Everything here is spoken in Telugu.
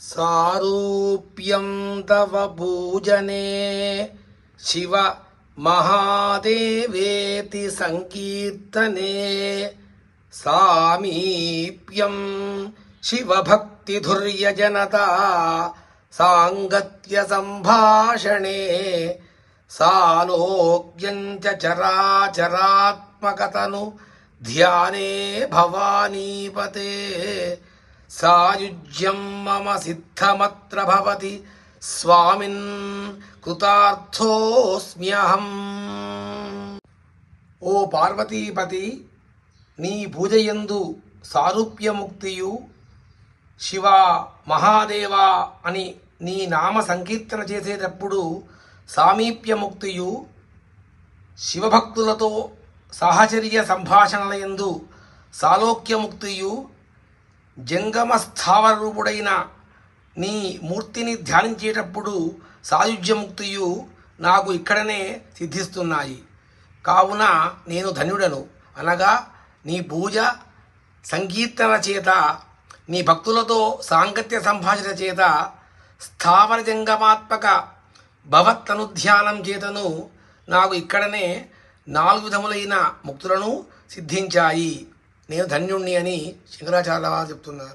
సారూప్యం తవ పూజనే శివ మహాదేవేతి సంకీర్తనే సామీప్యం శివభక్తిధుర్యజనత సాంగత్య సంభాషణే సాలోక్యం చ చరాచరాత్మకతను ధ్యానే భవానీపతే సాయుజ్యం మమ సిద్ధమత్ర భవతి స్వామిన్ కృతార్థోస్మ్యహం ఓ పార్వతీపతి నీ పూజయందు సారూప్యముక్తియు శివ మహాదేవ అని నీ నామ సంకీర్తన చేసేటప్పుడు సామీప్యముక్తియు శివభక్తులతో సాహచర్య సంభాషణలయందు సాలోక్యముక్తియు జంగమ స్థావర రూపుడైన నీ మూర్తిని ధ్యానించేటప్పుడు సాయుధ్యముక్తియు నాకు ఇక్కడనే సిద్ధిస్తున్నాయి. కావున నేను ధన్యుడను. అనగా నీ పూజ సంకీర్తన చేత నీ భక్తులతో సాంగత్య సంభాషణ చేత స్థావర జంగమాత్మక భవత్తనుధ్యానం చేతను నాకు ఇక్కడనే నాలుగు విధములైన ముక్తులను సిద్ధించాయి. నేను ధన్యుణ్ణి అని శంకరాచార్య వారు చెప్తున్నారు.